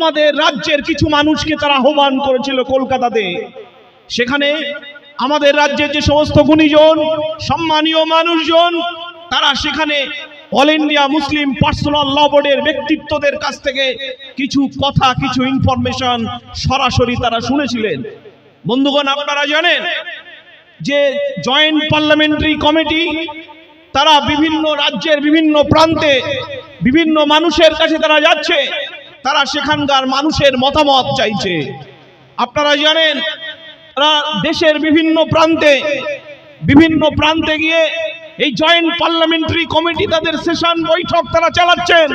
আমাদের রাজ্যের কিছু মানুষকে তারা আহ্বান করেছিল কলকাতাতে। সেখানে আমাদের রাজ্যের যে সমস্ত গুণীজন, সম্মানীয় মানুষজন, তারা সেখানে all India Muslim personal law ব্যক্তিত্বদের কাছ থেকে কিছু কথা, কিছু ইনফরমেশন সরাসরি তারা শুনেছিলেন। বন্ধুগণ, আপনারা জানেন যে জয়েন্ট পার্লামেন্টারি কমিটি তারা বিভিন্ন রাজ্যের বিভিন্ন প্রান্তে বিভিন্ন মানুষের কাছে তারা যাচ্ছে। তারা সেখানকার মানুষের মতামত চাইছে। আপনারা জানেন, তারা দেশের বিভিন্ন প্রান্তে বিভিন্ন প্রান্তে গিয়ে এই জয়েন্ট পার্লামেন্টারি কমিটি তাদের সেশন বৈঠক তারা চালাচ্ছেন।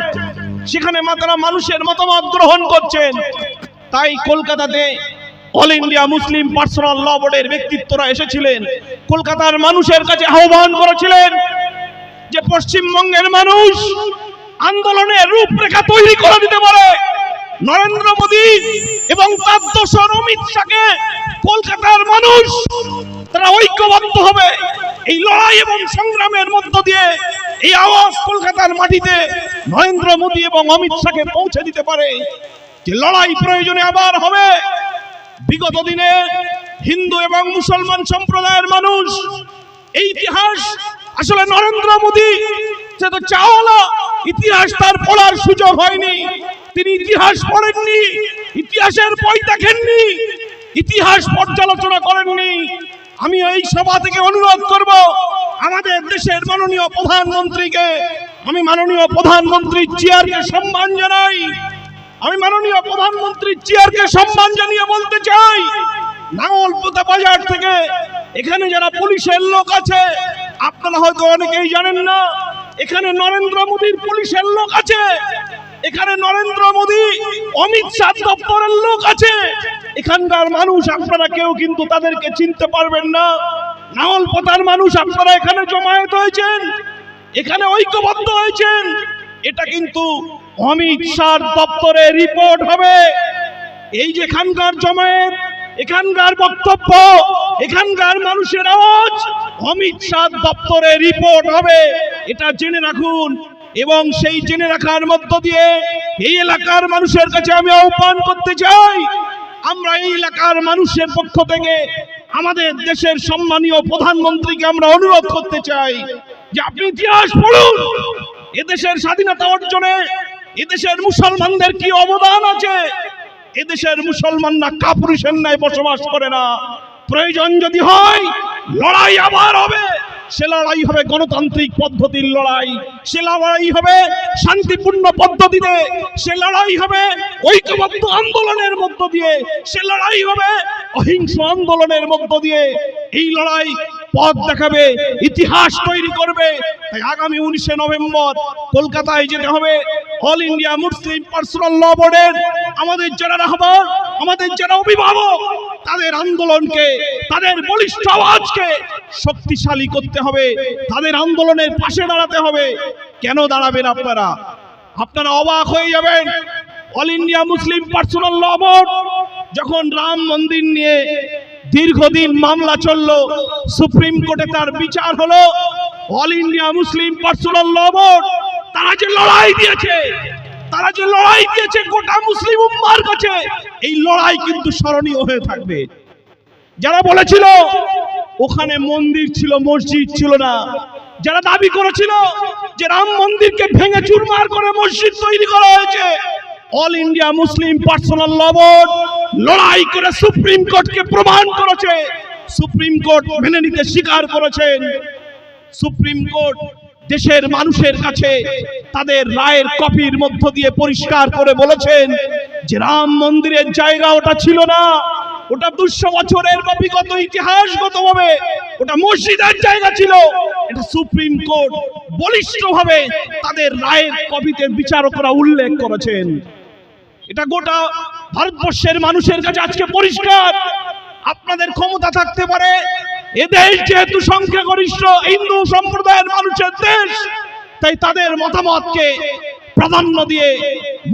সেখানে তারা মানুষের মতামত গ্রহণ করছেন। তাই কলকাতাতে all India Muslim personal law বোর্ডের ব্যক্তিত্বরা এসেছিলেন। কলকাতার মানুষের কাছে আহ্বান করেছিলেন যে পশ্চিমবঙ্গের মানুষ আন্দোলনের রূপরেখা তৈরি করে দিতে পারে। নরেন্দ্র মোদী এবং তার দোসর অমিত শাহকে কলকাতার মানুষ, তারা ঐক্যবদ্ধ হবে। এই লড়াই এবং সংগ্রামের মধ্য দিয়ে এই আওয়াজ কলকাতার মাটিতে নরেন্দ্র মোদী এবং অমিত শাহকে পৌঁছে দিতে পারে। যে লড়াই প্রয়োজনে আবার হবে, বিগত দিনে হিন্দু এবং মুসলমান সম্প্রদায়ের মানুষ, এই ইতিহাস আসলে নরেন্দ্র মোদী, সে তো চাওয়ালা। ইতিহাস তার পড়ার সুযোগ হয়নি। তিনি ইতিহাস পড়েননি, ইতিহাসের বই দেখেননি, ইতিহাস পর্যালোচনা করেননি। আমি এই সভা থেকে অনুরোধ করব, আমাদের দেশের মাননীয় প্রধানমন্ত্রীকে, আমি মাননীয় প্রধানমন্ত্রীর চেয়ারকে সম্মান জানাই। আমি মাননীয় প্রধানমন্ত্রীর চেয়ারকে সম্মান জানিয়ে বলতে চাই নাঙ্গলপোতা বাজার থেকে এখানে যারা পুলিশের লোক আছে, আপনারা হয়তো অনেকেই জানেন না এখানে নরেন্দ্র মোদীর পুলিশের লোক আছে। এখানে নরেন্দ্র মোদী, অমিত শাহ দপ্তরের লোক আছে। এখানকার মানুষ আপনারা কেউ কিন্তু তাদেরকে চিনতে পারবেন না। নাওল নাঙ্গলপোতার মানুষ আপনারা এখানে জমায়েত হয়েছেন। এখানে ঐক্যবদ্ধ হয়েছেন। এটা কিন্তু অমিত শাহ দপ্তরে রিপোর্ট হবে। এই যে এখানকার জমায়েত, এখানকার বক্তব্য, এখানকার মানুষের আওয়াজ অমিত শাহ দপ্তরে রিপোর্ট হবে। এটা জেনে রাখুন। এবং সেই জেনে রাখার মধ্য দিয়ে এই এলাকার মানুষের কাছে আমি আহ্বান করতে চাই। আমরা এই এলাকার মানুষের পক্ষ থেকে আমাদের দেশের সম্মানীয় প্রধানমন্ত্রীকে আমরা অনুরোধ করতে চাই যে আপনি ইতিহাস পড়ুন। এদেশের স্বাধীনতা অর্জনে এদেশের মুসলমানদের কি অবদান আছে? এদেশের মুসলমানরা কাপুরুষের ন্যায় বসবাস করে না। প্রয়োজন যদি হয় লড়াই আবার হবে। সে লড়াই হবে গণতান্ত্রিক পদ্ধতির লড়াই। সে লড়াই হবে শান্তিপূর্ণ পদ্ধতিতে। সে লড়াই হবে ঐক্যবদ্ধ আন্দোলনের মধ্য দিয়ে। সে লড়াই হবে অহিংস আন্দোলনের মধ্য দিয়ে। এই লড়াই পথ দেখাবে, ইতিহাস তৈরি করবে। তাই আগামী উনিশে নভেম্বর কলকাতায় যেতে হবে। All India Muslim personal law বোর্ডের আমাদের যারা রাহবার আমাদের যারা অভিভাবক, তাদের আন্দোলনকে তাদের বলিষ্ঠ আওয়াজকে শক্তিশালী করতে হবে, তাদের আন্দোলনের পাশে দাঁড়াতে হবে। কেন দাঁড়াবেন আপনারা? আপনারা অবাক হয়ে যাবেন। All India Muslim personal law board যখন রাম মন্দির নিয়ে দীর্ঘদিন মামলা চলল, সুপ্রিম কোর্টে তার বিচার হলো, all India Muslim personal law board তারা যে লড়াই দিয়েছে, তারা যে লড়াই দিয়েছে গোটা মুসলিম উম্মার কাছে, এই লড়াই কিন্তু স্মরণীয় হয়ে থাকবে। যারা বলেছিল, ওখানে মন্দির ছিল, মসজিদ ছিল না। যারা দাবি করেছিল যে রাম মন্দিরকে ভেঙে চুরমার করে মসজিদ তৈরি করা হয়েছে all India Muslim personal law board লড়াই করে সুপ্রিম কোর্টকে প্রমাণ করেছে। সুপ্রিম কোর্ট মেনে নিতে স্বীকার করেছেন সুপ্রিম কোর্ট দেশের মানুষের কাছে তাদের রায়ের কপির মধ্য দিয়ে পরিষ্কার করে বলেছেন যে রাম মন্দিরের জায়গা ওটা ছিল না। ওটা দুশো বছরের বা বিগত ইতিহাসগত ভাবে ওটা মসজিদের জায়গা ছিল। এটা সুপ্রিম কোর্ট বলিষ্ঠভাবে তাদের রায়ের কপিতে বিচারকরা উল্লেখ করেছেন। এটা গোটা ভারতবর্ষের মানুষের কাছে আজকে পরিষ্কার। আপনাদের ক্ষমতা থাকতে পারে। এদেশ যেহেতু সংখ্যাগরিষ্ঠ, হিন্দু সম্প্রদায়ের মানুষের দেশ, তাই তাদের মতামতকে প্রাধান্য দিয়ে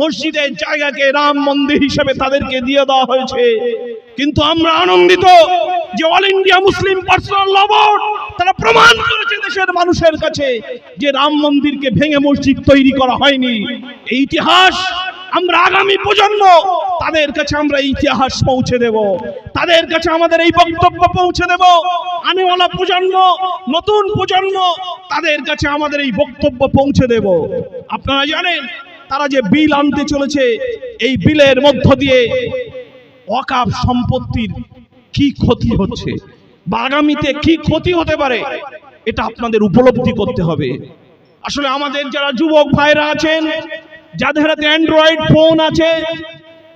মসজিদের জায়গাকে রাম মন্দির হিসেবে তাদেরকে দিয়ে দেওয়া হয়েছে। কিন্তু আমরা আনন্দিত যে all India Muslim personal law board তারা প্রমাণ করেছে দেশের মানুষের কাছে যে রাম মন্দিরকে ভেঙে মসজিদ তৈরি করা হয়নি। এই ইতিহাস আমরা আগামী প্রজন্ম তাদের কাছে আমরা ইতিহাস পৌঁছে দেব। তাদের কাছে আমাদের এই বক্তব্য পৌঁছে দেব। আনেওয়ালা প্রজন্ম, নতুন প্রজন্ম তাদের কাছে আমাদের এই বক্তব্য পৌঁছে দেব। আপনারা জানেন তারা যে বিল আনতে চলেছে, এই বিলের মধ্য দিয়ে ওয়াকাফ সম্পত্তির কি ক্ষতি হচ্ছে? বা আগামীতে কি ক্ষতি হতে পারে? এটা আপনাদের উপলব্ধি করতে হবে। আসলে আমাদের যারা যুবক ভাইরা আছেন, যাদের হাতে অ্যান্ড্রয়েড ফোন আছে,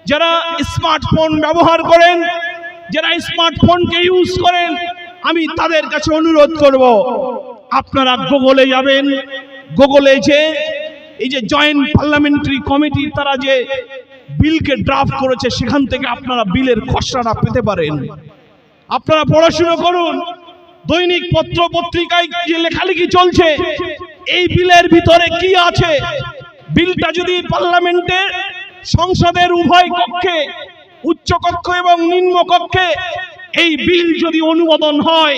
যারা স্মার্টফোন ব্যবহার করেন, যারা স্মার্টফোনকে ইউজ করেন, আমি তাদের কাছে অনুরোধ করব, আপনারা গুগলে যাবেন। গুগলে যে, এই যে জয়েন্ট পার্লামেন্টারি কমিটি তারা যে বিলকে ড্রাফট করেছে, সেখান থেকে আপনারা বিলের খসড়াটা পেতে পারেন। আপনারা পড়াশুনো করুন, দৈনিক পত্র পত্রিকায় যে লেখালেখি চলছে, এই বিলের ভিতরে কি আছে? বিলটা যদি পার্লামেন্টে, সংসদের উভয় কক্ষে, উচ্চ কক্ষ এবং নিম্ন কক্ষে, এই বিল যদি অনুমোদন হয়,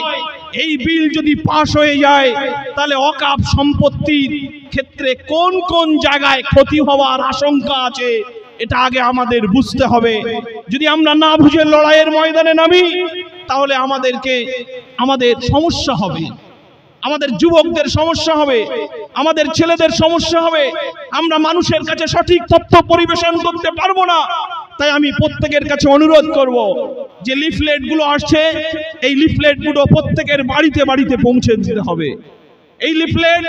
এই বিল যদি পাশ হয়ে যায়, তাহলে অকাপ সম্পত্তির ক্ষেত্রে কোন কোন জায়গায় ক্ষতি হওয়ার আশঙ্কা আছে? এটা আগে আমাদের বুঝতে হবে। যদি আমরা না বুঝে লড়াইয়ের ময়দানে নামি, তাহলে আমাদেরকে আমাদের সমস্যা হবে। আমাদের যুবকদের সমস্যা হবে, আমাদের ছেলেদের সমস্যা হবে। আমরা মানুষের কাছে সঠিক তথ্য পরিবেশন করতে পারব না। তাই আমি প্রত্যেকের কাছে অনুরোধ করব, যে লিফলেটগুলো আসছে, এই লিফলেটগুলো প্রত্যেকের বাড়িতে বাড়িতে পৌঁছে দিতে হবে। এই লিফলেট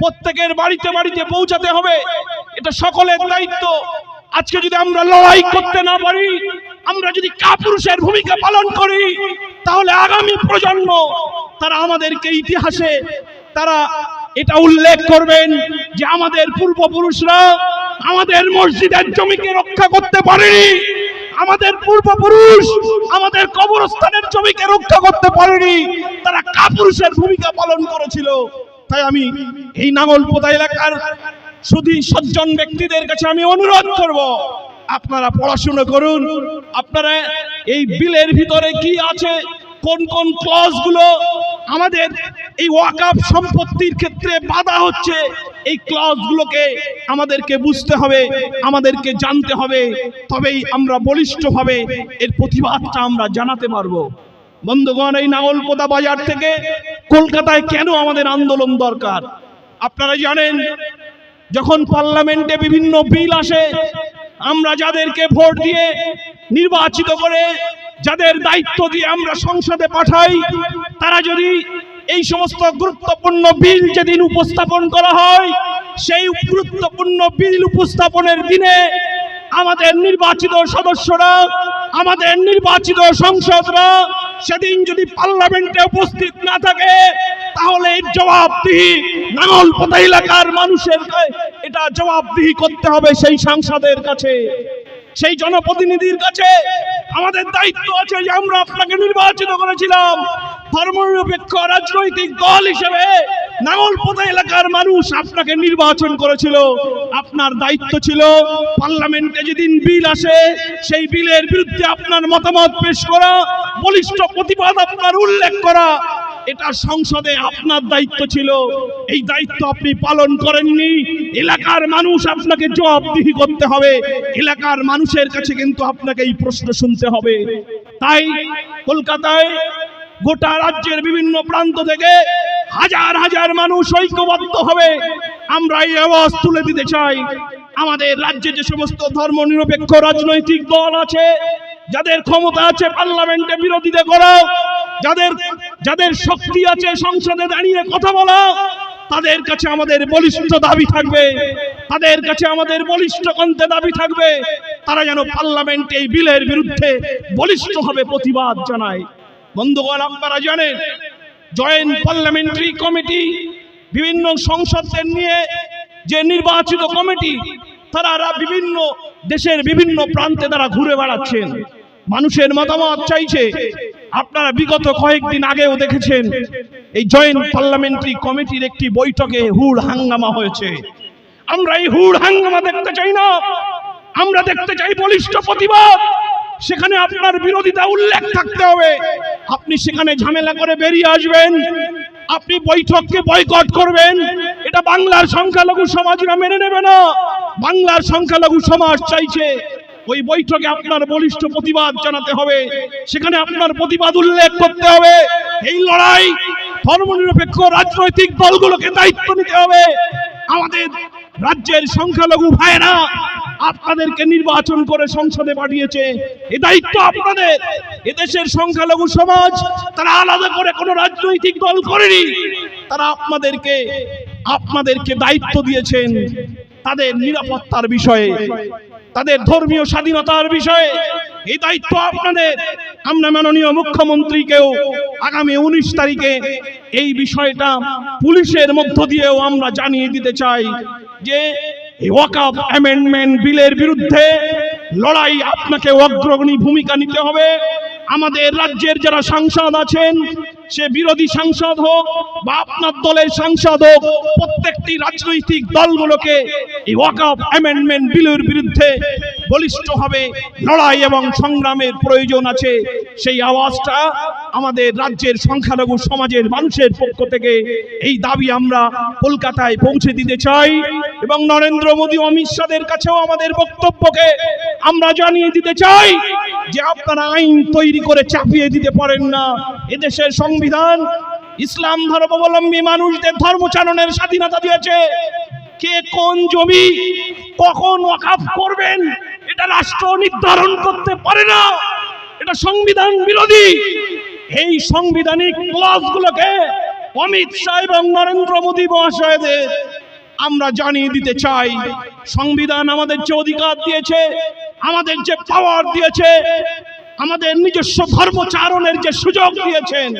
প্রত্যেকের বাড়িতে বাড়িতে পৌঁছাতে হবে। এটা সকলের দায়িত্ব। আজকে যদি আমরা লড়াই করতে না পারি, আমরা যদি কাপুরুষের ভূমিকা পালন করি, তাহলে আগামী প্রজন্ম তারা আমাদেরকে ইতিহাসে তারা এটা উল্লেখ করবেন যে আমাদের পূর্বপুরুষরা আমাদের মসজিদের জমিকে রক্ষা করতে পারেনি। আমাদের পূর্বপুরুষ আমাদের কবরস্থানের জমিকে রক্ষা করতে পারেনি। তারা কাপুরুষের ভূমিকা পালন করেছিল। তাই আমি এই নাঙ্গলপোতা এলাকার শুধু সজ্জন ব্যক্তিদের কাছে আমি অনুরোধ করব, আপনারা পড়াশুনো করুন। আপনারা এই বিলের ভিতরে কি আছে, কোন কোন ক্লজগুলো আমাদের এই ওয়াকাফ সম্পত্তির ক্ষেত্রে বাধা হচ্ছে, এই ক্লজ গুলোকে আমাদেরকে বুঝতে হবে, আমাদেরকে জানতে হবে, তবেই আমরা বলিষ্ঠভাবে এর প্রতিবাদটা আমরা জানাতে পারব। বন্ধুগণ, এই নাঙ্গলপোতা বাজার থেকে কলকাতায় কেন আমাদের আন্দোলন দরকার? আপনারা জানেন যখন পার্লামেন্টে বিভিন্ন বিল আসে, আমরা যাদেরকে ভোট দিয়ে নির্বাচিত করে যাদের দায়িত্ব দিয়ে আমরা সংসদে পাঠাই, তারা যদি এই সমস্ত গুরুত্বপূর্ণ বিল যেদিন উপস্থাপন করা হয়, সেই গুরুত্বপূর্ণ বিল উপস্থাপনের দিনে আমাদের নির্বাচিত সদস্যরা, আমাদের নির্বাচিত সংসদরা সেদিন যদি পার্লামেন্টে উপস্থিত না থাকে, তাহলে এর জবাবদিহি নাঙ্গলপোতা এলাকার মানুষের এটা জবাবদিহি করতে হবে সেই সাংসদের কাছে, সেই জনপ্রতিনিধির কাছে। আমাদের দায়িত্ব আছে যে আমরা আপনাকে নির্বাচিত করেছিলাম। ধর্মনিরপেক্ষ রাজনৈতিক দল হিসেবে নাঙ্গলপোতা এলাকার মানুষ আপনাকে নির্বাচন করেছিল। আপনার দায়িত্ব ছিল, পার্লামেন্টে যেদিন বিল আসে, সেই বিলের বিরুদ্ধে আপনার মতামত পেশ করা, বলিষ্ঠ প্রতিবাদ আপনার উল্লেখ করা এটা সংসদে আপনার দায়িত্ব ছিল। এই দায়িত্ব আপনি পালন করেননি। এলাকার মানুষ আপনাকে জবাবদিহি করতে হবে। এলাকার মানুষের কাছে কিন্তু আপনাকে এই প্রশ্ন শুনতে হবে। তাই কলকাতায় গোটা রাজ্যের বিভিন্ন প্রান্ত থেকে হাজার হাজার মানুষ ঐক্যবদ্ধ হবে। আমরা এই আওয়াজ তুলে দিতে চাই। আমাদের রাজ্যে যে সমস্ত ধর্ম নিরপেক্ষ রাজনৈতিক দল আছে, যাদের ক্ষমতা আছে পার্লামেন্টে বিরোধিতা করা যাদের যাদের শক্তি আছে সংসদে দাঁড়িয়ে কথা বলা, তাদের কাছে আমাদের বলিষ্ঠ দাবি থাকবে। তাদের কাছে আমাদের বলিষ্ঠ কণ্ঠে দাবি থাকবে। তারা যেন পার্লামেন্টে এই বিলের বিরুদ্ধে বলিষ্ঠভাবে প্রতিবাদ জানায়। বন্ধুগণ, আপনারা জানেন, জয়েন্ট পার্লামেন্টারি কমিটি বিভিন্ন সংসদদের নিয়ে যে নির্বাচিত কমিটি, তারা বিভিন্ন দেশের বিভিন্ন প্রান্তে তারা ঘুরে বেড়াচ্ছেন। মানুষের মতামত চাইছে আপনারা বিগত কয়েকদিন আগেও দেখেছেন, এই জয়েন্ট পার্লামেন্টারি কমিটির একটি বৈঠকে হুড় হাঙ্গামা হয়েছে। আমরা এই হুড় হাঙ্গামা দেখতে চাই না। আমরা দেখতে চাই বলিষ্ঠ প্রতিবাদ। সেখানে আপনার বিরোধিতা উল্লেখ থাকতে হবে। আপনি সেখানে ঝামেলা করে বেরিয়ে আসবেন। আপনি বৈঠককে বয়কট করবেন। এটা বাংলার সংখ্যালঘু সমাজরা মেনে নেবে না। বাংলার সংখ্যালঘু সমাজ চাইছে ওই বৈঠকে আপনার বলিষ্ঠ প্রতিবাদ জানাতে হবে। সেখানে আপনার প্রতিবাদ উল্লেখ করতে হবে। এই লড়াই ধর্মনিরপেক্ষ রাজনৈতিক দলগুলোকে দায়িত্ব নিতে হবে। আমাদের রাজ্যের সংখ্যালঘু ভাইয়েরা আপনাদেরকে নির্বাচন করে সংসদে পাঠিয়েছে। এ দায়িত্ব আপনাদের। এদেশের সংখ্যালঘু সমাজ, তারা আলাদা করে কোনো রাজনৈতিক দল করেনি। তারা আপনাদেরকে আপনাদেরকে দায়িত্ব দিয়েছেন তাদের নিরাপত্তার বিষয়ে। তাদের ধর্মীয় স্বাধীনতার বিষয়ে এই দায়িত্ব আপনাদের। আমরা মাননীয় মুখ্যমন্ত্রীকেও আগামী উনিশ তারিখে এই বিষয়টা পুলিশের মধ্য দিয়েও আমরা জানিয়ে দিতে চাই যে ওয়াকাফ অ্যামেন্ডমেন্ট বিলের বিরুদ্ধে লড়াই আপনাকে অগ্রগণী ভূমিকা নিতে হবে। আমাদের রাজ্যের যারা সাংসদ আছেন সে বিরোধী সাংসদ হোক বা আপনার দলের সাংসদ হোক, প্রত্যেকটি রাজনৈতিক দলগুলোকে এই ওয়াকাফ অ্যামেন্ডমেন্ট বিলের বিরুদ্ধে বলিষ্ঠভাবে লড়াই এবং সংগ্রামের প্রয়োজন আছে। সেই আওয়াজটা আমাদের রাজ্যের সংখ্যালঘু সমাজের মানুষের পক্ষ থেকে এই দাবি আমরা কলকাতায় পৌঁছে দিতে চাই এবং নরেন্দ্র মোদী অমিত শাহের কাছেও আমাদের বক্তব্যকে আমরা জানিয়ে দিতে চাই যে আপনারা আইন তৈরি করে চাপিয়ে দিতে পারেন না। এদেশের সংবিধান ইসলাম ধর্মাবলম্বী মানুষদের ধর্মচারণের স্বাধীনতা দিয়েছে। কে কোন জমি কখন ওয়াকাফ করবেন, এটা রাষ্ট্র নির্ধারণ করতে পারে না। এটা সংবিধান বিরোধী। এই সাংবিধানিক ক্লজগুলোকে অমিত শাহ এবং নরেন্দ্র মোদী মহাশয়দের আমরা জানিয়ে দিতে চাই, সংবিধান আমাদের যে অধিকার দিয়েছে, আমাদের যে পাওয়ার দিয়েছে, আমাদের নিজস্ব ধর্মচারণের যে সুযোগ দিয়েছেন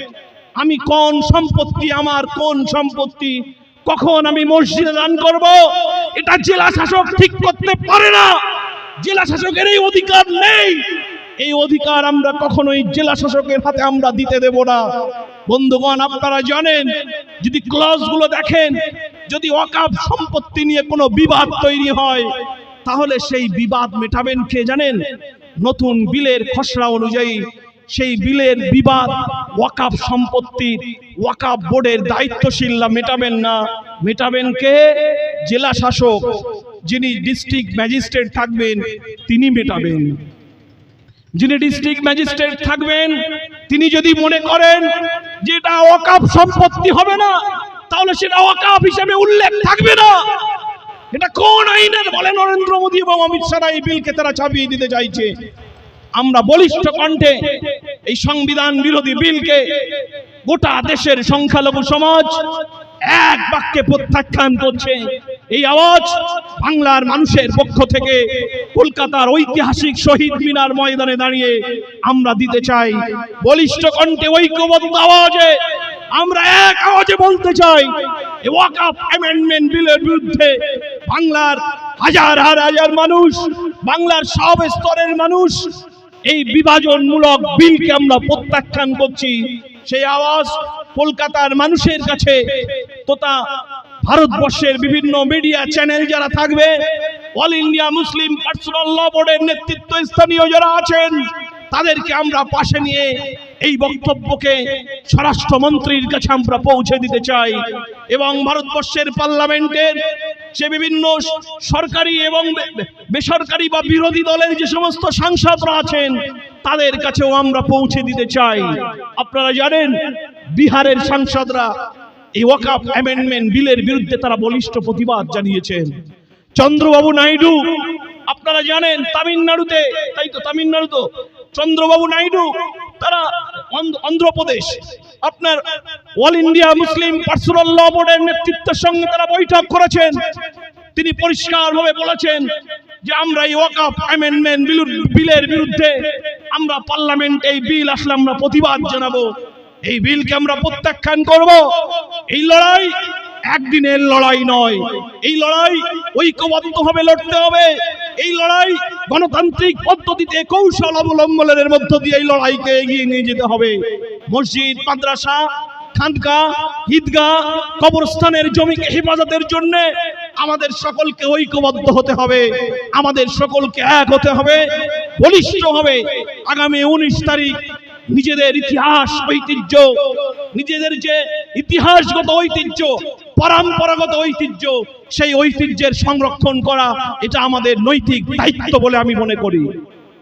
আমি কোন সম্পত্তি, আমার কোন সম্পত্তি? কখন আমি মসজিদে দান করব? এটা জেলা শাসক ঠিক করতে পারে না। জেলা শাসকের এই অধিকার নেই। এই অধিকার আমরা কখনোই জেলা শাসকের হাতে আমরা দিতে দেব না। বন্ধুগণ, আপনারা জানেন, যদি ক্লজগুলো দেখেন, যদি ওয়াকাফ সম্পত্তি নিয়ে কোনো বিবাদ তৈরি হয়, তাহলে সেই বিবাদ মেটাবেন কে জানেন? নতুন বিলের খসড়া অনুযায়ী সেই বিলের বিবাদ ওয়াকাফ সম্পত্তির ওয়াকাফ বোর্ডের দায়িত্বশীলরা মেটাবেন না। মেটাবেন কে? জেলা শাসক যিনি ডিস্ট্রিক্ট ম্যাজিস্ট্রেট থাকবেন, তিনি মেটাবেন। যিনি ডিস্ট্রিক্ট ম্যাজিস্ট্রেট থাকবেন, তিনি যদি মনে করেন যে এটা ওয়াকাফ সম্পত্তি হবে না, তাহলে সেটা ওয়াকাফ হিসেবে উল্লেখ থাকবে না। এটা কোন আইনের বলে নরেন্দ্র মোদী এবং অমিত শাহ এই বিলকে তারা ছাপিয়ে দিতে চাইছে। আমরা বলিষ্ঠ কণ্ঠে এই সংবিধান বিরোধী বিলকে গোটা দেশের সংখ্যালঘু সমাজ এক বাক্যে প্রত্যাখ্যান করছে। এই আওয়াজ বাংলার মানুষের পক্ষ থেকে কলকাতার ঐতিহাসিক শহীদ মিনার ময়দানে দাঁড়িয়ে আমরা দিতে চাই। বলিষ্ঠ কণ্ঠে ঐক্যবদ্ধ আওয়াজে আমরা এক আওয়াজে বলতে চাই এই ওয়াকআপ অ্যামেন্ডমেন্ট বিলের বিরুদ্ধে বাংলার হাজার হাজার মানুষ, বাংলার সব স্তরের মানুষ এই বিভাজনমূলক বিলকে আমরা প্রত্যাখ্যান করছি। সেই আওয়াজ কলকাতার মানুষের কাছে তথা ভারতবর্ষের বিভিন্ন মিডিয়া চ্যানেল যারা থাকবে all India Muslim personal law বোর্ডের নেতৃত্ব স্থানীয় যারা আছেন তাদেরকে আমরা পাশে নিয়ে এই বক্তব্যকে স্বরাষ্ট্রমন্ত্রীর কাছে আমরা পৌঁছে দিতে চাই। এবং ভারতবর্ষের পার্লামেন্টের সে বিভিন্ন সরকারি এবং বেসরকারি বা বিরোধী দলের যে সমস্ত সাংসদরা আছেন, তাদের কাছেও আমরা পৌঁছে দিতে চাই। আপনারা জানেন, বিহারের সাংসদরা এই ওয়াকাফ অ্যামেন্ডমেন্ট বিলের বিরুদ্ধে তারা বলিষ্ঠ প্রতিবাদ জানিয়েছেন। চন্দ্রবাবু নাইডু, আপনারা জানেন, তামিলনাড়ুতে, তাই তো, তামিলনাড়ু তো চন্দ্রবাবু নাইডু, তারা অন্ধ্র- অন্ধ্রপ্রদেশ। আপনার all India Muslim personal law বোর্ডের নেতৃত্বের সঙ্গে তারা বৈঠক করেছেন। তিনি পরিষ্কারভাবে বলেছেন যে আমরা এই ওয়াকাফ অ্যামেন্ডমেন্ট বিলের বিরুদ্ধে আমরা পার্লামেন্ট এই বিল আসলে আমরা প্রতিবাদ জানাব। এই বিলকে আমরা প্রত্যাখ্যান করব। এই লড়াই একদিনের লড়াই নয়। এই লড়াই ঐক্যবদ্ধভাবে লড়তে হবে। এই লড়াই গণতান্ত্রিক পদ্ধতিতে কৌশল অবলম্বনের মধ্য দিয়ে এই লড়াইকে এগিয়ে নিয়ে যেতে হবে। মসজিদ, মাদ্রাসা খানকা ঈদগাহ, কবরস্থানের জমিকে হেফাজতের জন্য আমাদের সকলকে ঐক্যবদ্ধ হতে হবে। আমাদের সকলকে এক হতে হবে, বলিষ্ঠ হবে। আগামী উনিশ তারিখ নিজেদের ইতিহাস, ঐতিহ্য, নিজেদের যে ইতিহাসগত ঐতিহ্য পরম্পরাগত ঐতিহ্য, সেই ঐতিহ্যের সংরক্ষণ করা, এটা আমাদের নৈতিক দায়িত্ব বলে আমি মনে করি।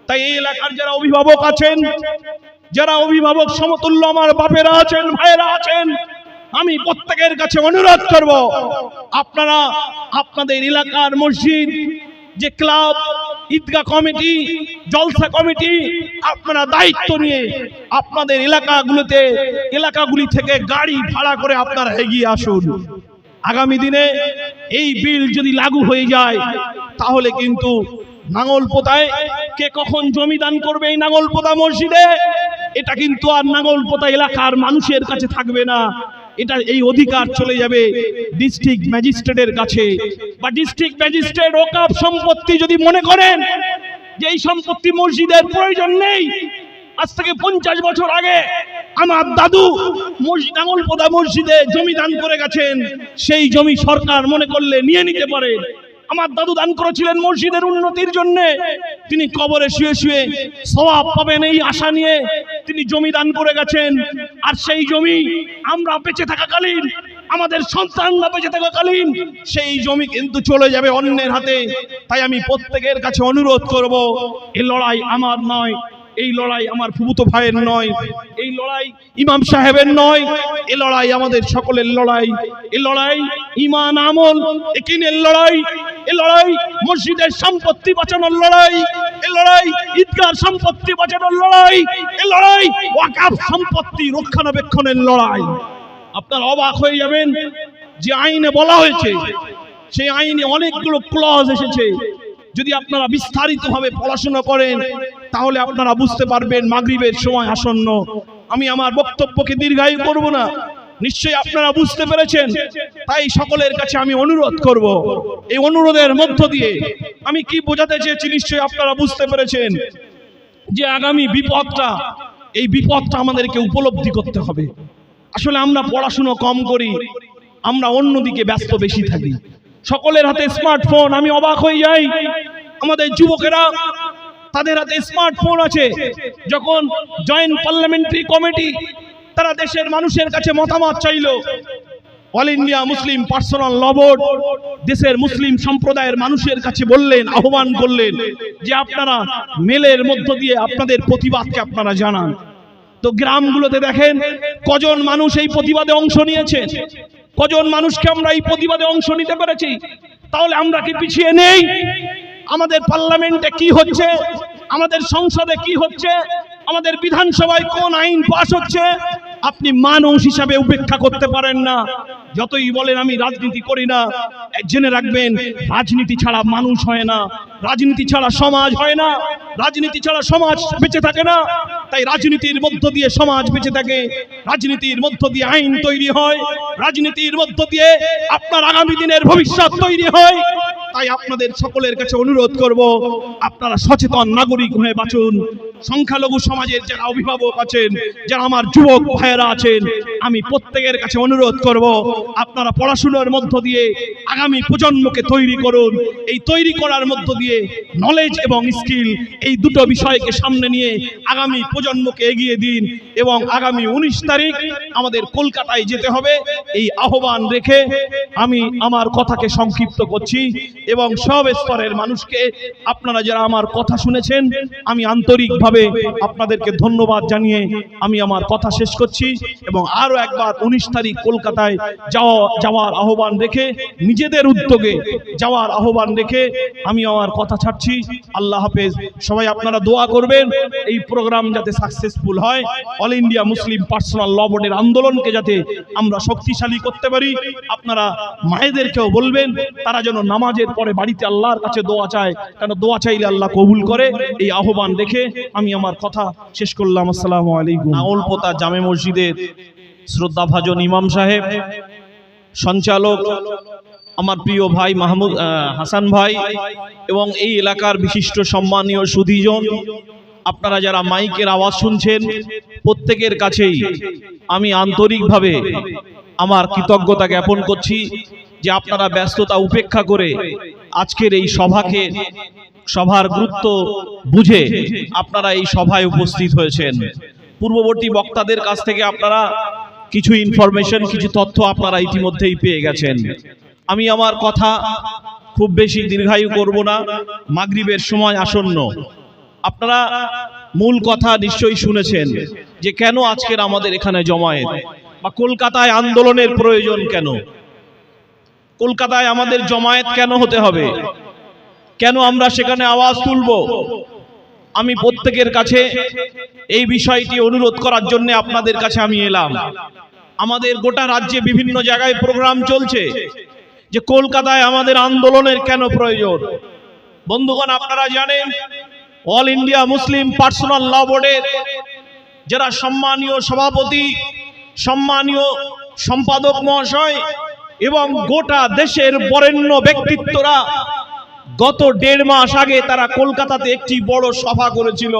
তাই এই এলাকার যারা অভিভাবক আছেন, যারা অভিভাবক সমতুল্য আমার বাপেরা আছেন, ভাইয়েরা আছেন, আমি প্রত্যেকের কাছে অনুরোধ করব, আপনারা আপনাদের এলাকার মসজিদ, যে ক্লাব, ঈদগাহ কমিটি, জলসা কমিটি, আপনারা দায়িত্ব নিয়ে আপনাদের এলাকাগুলোতে, এলাকাগুলি থেকে গাড়ি ভাড়া করে আপনারা এগিয়ে আসুন। আগামী দিনে এই বিল যদি লাগু হয়ে যায়, তাহলে কিন্তু নাঙ্গল পোতায় কে কখন জমি দান করবে এই নাঙ্গল পোতা মসজিদে? এটা কিন্তু আর নাঙ্গল পোতা এলাকার মানুষের কাছে থাকবে না। এটা এই অধিকার চলে যাবে ডিস্ট্রিক্ট ম্যাজিস্ট্রেটের কাছে। বা ডিস্ট্রিক্ট ম্যাজিস্ট্রেট ওকাপ সম্পত্তি যদি মনে করেন যে এই সম্পত্তি মসজিদের প্রয়োজন নেই আজ থেকে পঞ্চাশ বছর আগে আমার দাদু মসজিদ আঙলপোদা মসজিদে জমি দান করে গেছেন। সেই জমি সরকার মনে করলে নিয়ে নিতে পারে। আমার দাদু দান করেছিলেন মসজিদের উন্নতির জন্য। তিনি কবরে শুয়ে শুয়ে স্বভাব পাবেন এই আশা নিয়ে তিনি জমি দান করে গেছেন। আর সেই জমি আমরা বেঁচে থাকাকালীন, আমাদের সন্তানরা বেঁচে থাকাকালীন, সেই জমি কিন্তু চলে যাবে অন্যের হাতে। তাই আমি প্রত্যেকের কাছে অনুরোধ করব এই লড়াই আমার নয় এই লড়াই আমার ফুবুতো ভাইয়ের নয়, এই লড়াই ইমাম সাহেবের নয়, এ লড়াই আমাদের সকলের লড়াই, এ লড়াই ইমান আমল একিনের লড়াই, এ লড়াই মসজিদের সম্পত্তি বাঁচানোর লড়াই, এ লড়াই ঈদগার সম্পত্তি বাঁচানোর লড়াই, এ লড়াই ওয়াকাফ সম্পত্তি রক্ষণাবেক্ষণের লড়াই। আপনারা অবাক হয়ে যাবেন যে আইনে বলা হয়েছে, সেই আইনে অনেকগুলো ক্লজ এসেছে। যদি আপনারা বিস্তারিতভাবে পড়াশোনা করেন তাহলে আপনারা বুঝতে পারবেন মাগরিবের সময় আসন্ন। আমি আমার বক্তব্যকে দীর্ঘায়ু করব না। নিশ্চয়ই আপনারা বুঝতে পেরেছেন। তাই সকলের কাছে আমি অনুরোধ করব। এই অনুরোধের মধ্য দিয়ে আমি কি বোঝাতে চেয়েছি নিশ্চয়ই আপনারা বুঝতে পেরেছেন যে আগামী বিপদটা, এই বিপদটা আমাদেরকে উপলব্ধি করতে হবে। আসলে আমরা পড়াশুনো কম করি, আমরা অন্যদিকে ব্যস্ত বেশি থাকি। সকলের হাতে স্মার্টফোন, আমি অবাক হয়ে যাই। আমাদের যুবকেরা তাদের হাতে স্মার্টফোন আছে। যখন জয়েন্ট পার্লামেন্টারি কমিটি তারা দেশের মানুষের কাছে মতামত চাইল all India Muslim personal law board দেশের মুসলিম সম্প্রদায়ের মানুষের কাছে বললেন, আহ্বান করলেন যে আপনারা মেলের মধ্য দিয়ে আপনাদের প্রতিবাদকে আপনারা জানান। তো গ্রামগুলোতে দেখেন, কজন মানুষ এই প্রতিবাদে অংশ নিয়েছে? কজন মানুষকে আমরা এই প্রতিবাদে অংশ নিতে পেরেছি? তাহলে আমরা কি পিছিয়ে নেই? আমাদের পার্লামেন্টে কি হচ্ছে? আমাদের সংসদে কি হচ্ছে? আমাদের বিধানসভায় কোন আইন পাশ হচ্ছে? আপনি মানুষ হিসাবে উপেক্ষা করতে পারেন না। যতই বলেন আমি রাজনীতি করি না জেনে রাখবেন, রাজনীতি ছাড়া মানুষ হয় না। রাজনীতি ছাড়া সমাজ হয় না। রাজনীতি ছাড়া সমাজ বেঁচে থাকে না। তাই রাজনীতির মধ্য দিয়ে সমাজ বেঁচে থাকে। রাজনীতির মধ্য দিয়ে আইন তৈরি হয়। রাজনীতির মধ্য দিয়ে আপনার আগামী দিনের ভবিষ্যৎ তৈরি হয়। তাই আপনাদের সকলের কাছে অনুরোধ করব, আপনারা সচেতন নাগরিক হয়ে বাঁচুন। সংখ্যালঘু সমাজের যারা অভিভাবক আছেন, যারা আমার যুবক ভাইয়েরা আছেন, আমি প্রত্যেকের কাছে অনুরোধ করব, আপনারা পড়াশোনার মধ্য দিয়ে আগামী প্রজন্মকে তৈরি করুন। এই তৈরি করার মধ্য দিয়ে নলেজ এবং স্কিল এই দুটো বিষয়কে সামনে নিয়ে আগামী প্রজন্মকে এগিয়ে দিন এবং আগামী উনিশ তারিখ আমাদের কলকাতায় যেতে হবে। এই আহ্বান রেখে আমি আমার কথাকে সংক্ষিপ্ত করছি এবং সব স্তরের মানুষকে, আপনারা যারা আমার কথা শুনেছেন, আমি আন্তরিকভাবে আপনাদেরকে ধন্যবাদ জানিয়ে আমি আমার কথা শেষ করছি এবং আরও একবার উনিশ তারিখ কলকাতায় যাওয়া, যাওয়ার আহ্বান রেখে, নিজেদের উদ্যোগে যাওয়ার আহ্বান রেখে আমি আমার কথা ছাড়ছি। আল্লাহ হাফেজ। সবাই আপনারা দোয়া করবেন, এই প্রোগ্রাম যাতে সাকসেসফুল হয়। All India Muslim personal law বোর্ডের আন্দোলনকে যাতে আমরা শক্তিশালী করতে পারি। আপনারা মায়েদেরকেও বলবেন, তারা যেন নামাজের পরে বাড়িতে আল্লাহর কাছে দোয়া চায়। কেন দোয়া চাইলে আল্লাহ কবুল করে? এই আহ্বান রেখে আমি আমার কথা শেষ করলাম। আসসালামু আলাইকুম। নাওলপোতা জামে মসজিদের শ্রদ্ধাভাজন ইমাম সাহেব, সঞ্চালক আমার প্রিয় ভাই মাহমুদ হাসান ভাই এবং এই এলাকার বিশিষ্ট সম্মানীয় সুধীজন, আপনারা যারা মাইকের আওয়াজ শুনছেন, প্রত্যেকের কাছেই আমি আন্তরিকভাবে আমার কৃতজ্ঞতা জ্ঞাপন করছি যে আপনারা ব্যস্ততা উপেক্ষা করে আজকের এই সভাকে, সভার গুরুত্ব বুঝে আপনারা এই সভায় উপস্থিত হয়েছেন। পূর্ববর্তী বক্তাদের কাছ থেকে আপনারা কিছু ইনফরমেশন কিছু তথ্য আপনারা ইতিমধ্যেই পেয়ে গেছেন। আমি আমার কথা খুব বেশি দীর্ঘায়ু করব না, মাগরিবের সময় আসন্ন। আপনারা মূল কথা নিশ্চয়ই শুনেছেন যে কেন আজকের আমাদের এখানে জমায়েত? বা কলকাতায় আন্দোলনের প্রয়োজন কেন? কলকাতায় আমাদের জমায়েত কেন হতে হবে? কেন আমরা সেখানে আওয়াজ তুলব? আমি প্রত্যেকের কাছে এই বিষয়টি অনুরোধ করার জন্য আপনাদের কাছে আমি এলাম। আমাদের গোটা রাজ্যে বিভিন্ন জায়গায় প্রোগ্রাম চলছে যে কলকাতায় আমাদের আন্দোলনের কেন প্রয়োজন? বন্ধুগণ, আপনারা জানেন, all India Muslim personal law বোর্ডের যারা সম্মানীয় সভাপতি সম্মানীয় সম্পাদক মহাশয় এবং গোটা দেশের বরেণ্য ব্যক্তিত্বরা গত দেড় মাস আগে তারা কলকাতাতে একটি বড় সভা করেছিল।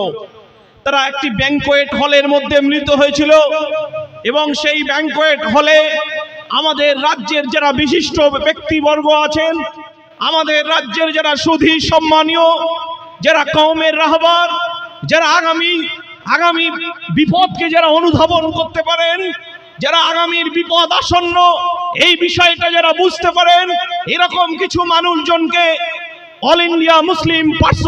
তারা একটি ব্যাংকোয়েট হলের মধ্যে মিলিত হয়েছিল এবং সেই ব্যাংকোয়েট হলে আমাদের রাজ্যের যারা বিশিষ্ট ব্যক্তিবর্গ আছেন, আমাদের রাজ্যের যারা সুধী সম্মানীয়, যারা কওমের রাহবার, যারা আগামী আগামী বিপদকে যারা অনুধাবন করতে পারেন যারা আগামীর বিপদ আসন্ন, এই বিষয়টা যারা বুঝতে পারেন, এরকম কিছু মানুষজনকে অল ইন্ডিয়া মুসলিম